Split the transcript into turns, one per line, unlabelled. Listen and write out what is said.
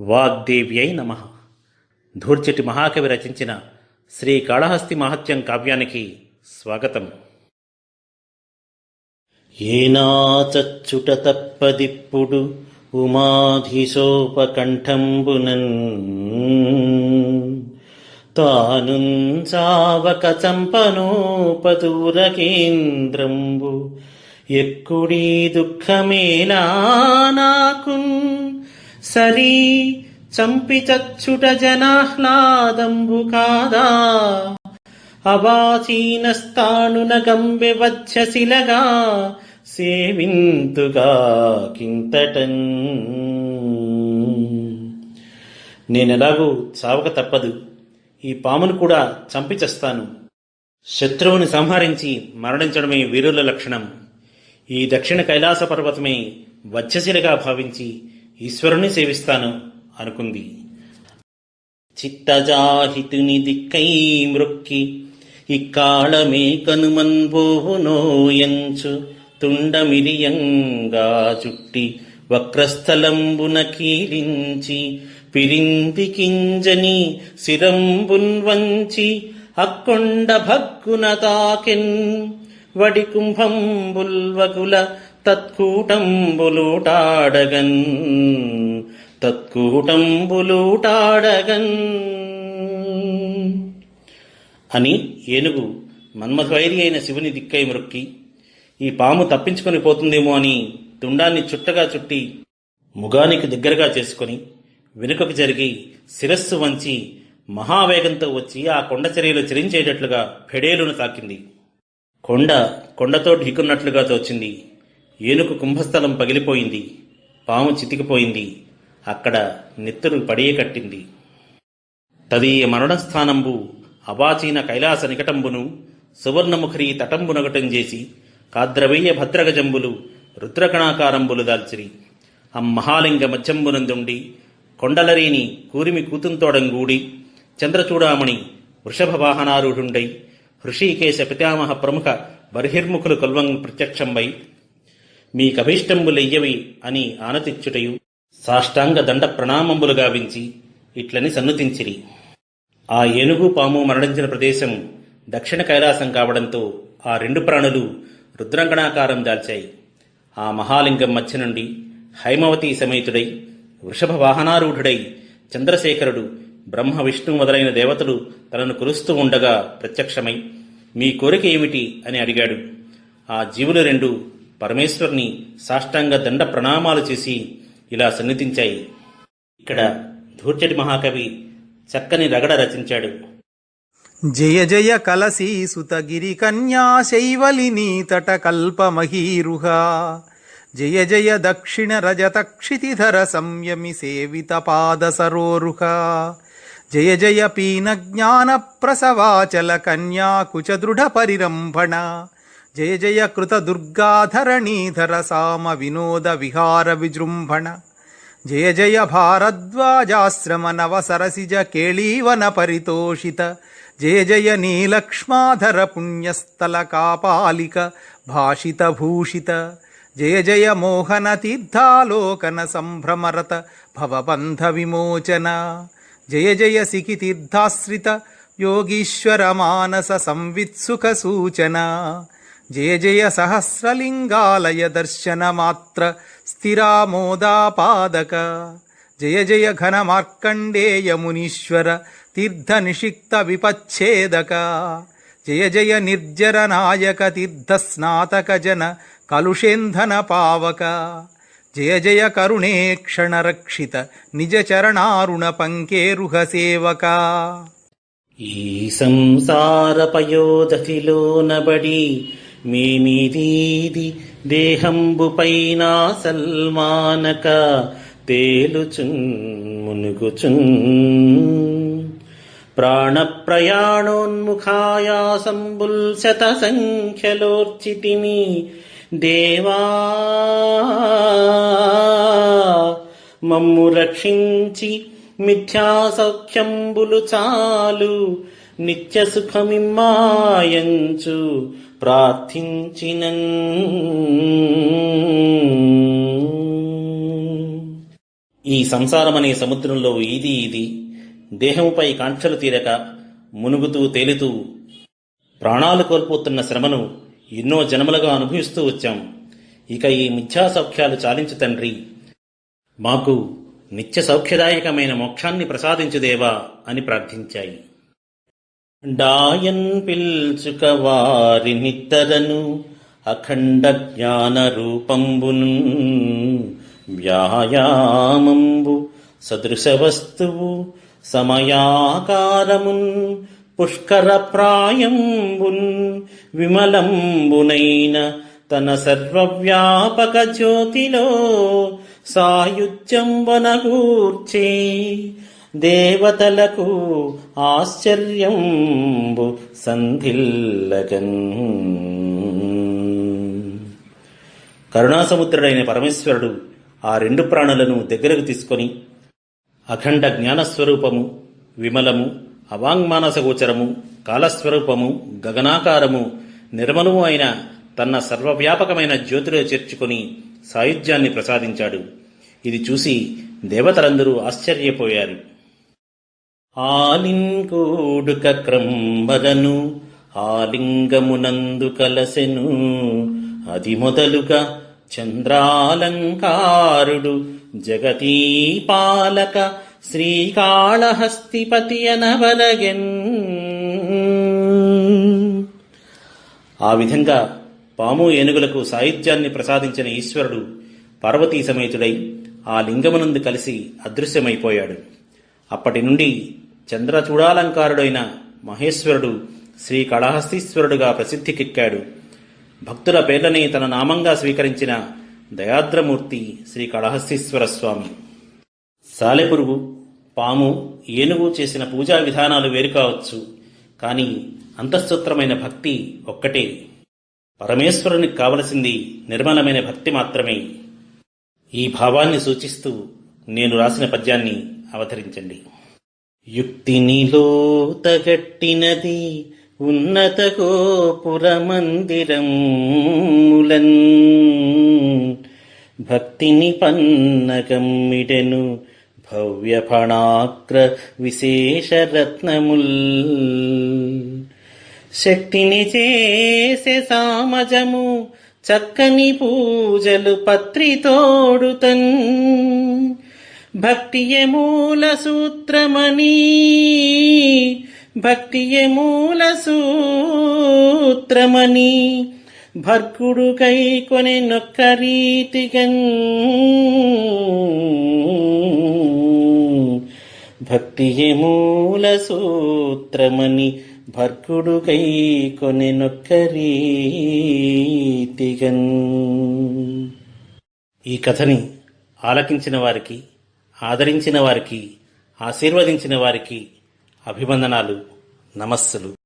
వాగ్దేవి అయి నమ. ధూర్చటి మహాకవి రచించిన శ్రీ కాళహస్తి మహత్యం కావ్యానికి స్వాగతం. ఏనాచచ్చుట తప్పదిప్పుడు ఉమాధిశోపకంఠంబునన్. తానుంచావక చంపనోపదూరకేంద్రంబు ఎక్కుడీ దుఃఖమేనా నాకున్? సరీ చంపి చచ్చుట జనాహ్లాదంబు కాదా అవాచీనస్థాణున గంబె వచ్చశిలగా సేవింతుగా కింతటన్ నేనెలాగూ చావక తప్పదు. ఈ పామును కూడా చంపిచస్తాను శత్రువుని సంహరించి మరణించడమే వీరుల లక్షణం. ఈ దక్షిణ కైలాస పర్వతమే వచ్చశిలగా భావించి ఈశ్వరుని సేవిస్తాను అనుకుంది. చిత్తజాహితుని దిక్కై మృక్కి ఇక్కాళమే నోయంచు తుండమిరియంగా చుట్టి వక్రస్థలంబున కీలించి పిరింది కింజని శిరంబున్ వంచి అక్కొండ భగ్గున తాకెన్ వడి కుంభంబుల్వకుల తత్కూటంబులుటాడగన్. తత్కూటంబులుటాడగన్. అని ఏనుగు మన్మధవైరి అయిన శివుని దిక్కై మృక్కి ఈ పాము తప్పించుకొని పోతుందేమో అని తుండాన్ని చుట్టగా చుట్టి ముగానికి దగ్గరగా చేసుకొని వెనుకకు జరిగి శిరస్సు వంచి మహావేగంతో వచ్చి ఆ కొండ చర్యలు చెరించేటట్లుగా ఫెడేలును తాకింది. కొండ కొండతో ఢీకున్నట్లుగా తోచింది. ఏనుకు కుంభస్థలం పగిలిపోయింది. పాము చితికిపోయింది. అక్కడ నెత్తురు పడియ కట్టింది. తదీయ మరణస్థానంబు అవాచీన కైలాస నికటంబును సువర్ణముఖరి తటంబునగటం చేసి కాద్రవేయ భద్రగజంబులు రుద్రకణాకారంబులు దాల్చిరి. అమ్మహాలింగ మధ్యంబునందుండి కొండలరేని కూరిమి కూతుంతోడంగూడి చంద్రచూడామణి వృషభ వాహనారూఢుండై హృషీకేశ పితామహ ప్రముఖ బర్హిర్ముఖులు కొల్వం ప్రత్యక్షంబై మీకభీష్టంబులెయ్యవి అని ఆనతిచ్చుటయు సాష్టాంగ దండ ప్రణామంబులు గావించి ఇట్లని సన్నుతించిరి. ఆ ఏనుగు పాము మరణించిన ప్రదేశం దక్షిణ కైలాసం కావడంతో ఆ రెండు ప్రాణులు రుద్రంగణాకారం దాల్చాయి. ఆ మహాలింగం మధ్య నుండి హైమవతి సమేతుడై వృషభ వాహనారూఢుడై చంద్రశేఖరుడు బ్రహ్మ విష్ణు మొదలైన దేవతలు తనను కురుస్తూ ఉండగా ప్రత్యక్షమై మీ కోరిక ఏమిటి? అని అడిగాడు. ఆ జీవులు రెండు పరమేశ్వరుని సాష్టాంగ దండ ప్రణామాలు చేసి ఇలా సన్నిధించాయి. ఇక్కడ ధూర్చటి మహాకవి చక్కని రగడ రచించాడు.
జయ జయ కలసి సుతగిరి కన్యా శైవలిని తట కల్పమహీరుహ జయ జయ దక్షిణ రజత క్షితిధర సంయమి సేవిత పాద సరోరుహ. జయ జయ పీన జ్ఞాన ప్రసవాచల కన్యా కుచ దృఢ పరిరంభణ. జయ జయ కృత దుర్గాధరణీధర సామ వినోద విహార విజృంభణ. జయ జయ భారద్వాజాశ్రమ నవ సరసిజ కేళీవన పరితోషిత. జయ జయ నీలక్ష్మాధర పుణ్యస్థల కాపాలిక భాషిత భూషిత. జయ జయ మోహన తీర్థాలోకన సంభ్రమరత భవబంధ విమోచన. జయ జయ సికి తీర్థాశ్రిత యోగీశ్వర మానస సంవిత్సుఖ సూచన. జయ జయ సహస్రలింగాలయ దర్శన మాత్ర స్థిరామోదాపాదక. జయ జయ ఘన మార్కండేయ మునీశ్వర తీర్థ నిషిక్త విపచ్ఛేదక. జయ జయ నిర్జర నాయక తీర్థ స్నాతక జన కలుషేంధన పావక. జయ జయ కరుణే క్షణ రక్షిత నిజ చరణారుణ పంకేరుహ సేవక.
ఈ సంసార సంసారపయోదతిలో నబడి మేమిదీది దేహంబుపైన సల్మానక తేలుచున్ మునుగుచున్. ప్రాణప్రయాణోన్ముఖాయాసంబుల్ శత సంఖ్యలోర్చితిమి దేవా. మమ్ము రక్షించి మిథ్యా సౌఖ్యంబులు చాలు. నిత్య సుఖమిమ్మాయంచు ప్రార్థించినన్. ఈ సంసారమనే సముద్రంలో ఇది ఇది దేహముపై కాంక్షలు తీరక మునుగుతూ తేలుతూ ప్రాణాలు కోల్పోతున్న శ్రమను ఎన్నో జన్మలుగా అనుభవిస్తూ వచ్చాం. ఇక ఈ మిథ్యా సౌఖ్యాలు చాలించు తండ్రి. మాకు నిత్య సౌఖ్యదాయకమైన మోక్షాన్ని ప్రసాదించుదేవా అని ప్రార్థించాయి. డాయన్ పిల్చుక వారి నిత్తరను అఖండ జ్ఞాన రూపంబును వ్యాయామంబు సదృశ వస్తువు సమయాకారమున్ పుష్కర ప్రాయంబున్ విమలంబునైన తన సర్వవ్యాపక జ్యోతిలో సాయుధ్యం వనగూర్చే దేవతలకు ఆశ్చర్యంబు సంధిల్లగన్. కరుణాసముద్రుడైన పరమేశ్వరుడు ఆ రెండు ప్రాణులను దగ్గరకు తీసుకొని అఖండ జ్ఞానస్వరూపము విమలము అవాంగ్మానసగోచరము కాలస్వరూపము గగనాకారము నిర్మలము అయిన తన సర్వవ్యాపకమైన జ్యోతిలో చేర్చుకొని సాయుధ్యాన్ని ప్రసాదించాడు. ఇది చూసి దేవతలందరూ ఆశ్చర్యపోయారు. ఆలింగూడుక క్రంబగను ఆలింగమునందు కలసెను అది మొదలుగా చంద్రాలంకారుడు జగతీపాలక శ్రీకాళహస్తిపతి అనబలగెన్ ఆ విధంగా పాము ఏనుగులకు సాహిత్యాన్ని ప్రసాదించిన ఈశ్వరుడు పార్వతీ సమేతుడై ఆ లింగమునందు కలిసి అదృశ్యమైపోయాడు. అప్పటి నుండి చంద్రచూడాలంకారుడైన మహేశ్వరుడు శ్రీ కళహస్తీశ్వరుడుగా ప్రసిద్ధికెక్కాడు. భక్తుల పేర్లని తన నామంగా స్వీకరించిన దయాద్రమూర్తి శ్రీ కళహస్తీశ్వర స్వామి. సాలెపురుగు పాము ఏనుగు చేసిన పూజా విధానాలు వేరు కావచ్చు కానీ అంతఃసూత్రమైన భక్తి ఒక్కటే. పరమేశ్వరునికి కావలసింది నిర్మలమైన భక్తి మాత్రమే. ఈ భావాన్ని సూచిస్తూ నేను రాసిన పద్యాన్ని అవతరించండి. యుక్తి యుక్తినిలో తగట్టినది ఉన్నత గోపురమందిరములన్ భక్తిని పన్నగమ్మిడెను భవ్య ఫణాగ్ర విశేష రత్నముల్. శక్తిని చేసే సామజము చక్కని పూజలు పత్రితోడుతన్ భక్తియే మూల సూత్రమని. భక్తియే మూల సూత్రమని. భర్కుడు కై కొని నొక్క రీతిగన్ భక్తియే మూల సూత్రమని. భర్కుడు కై కొని నొక్క రీతిగన్ ఈ కథని ఆలకించిన వారికి ఆదరించిన వారికి ఆశీర్వదించిన వారికి అభివందనాలు నమస్సులు.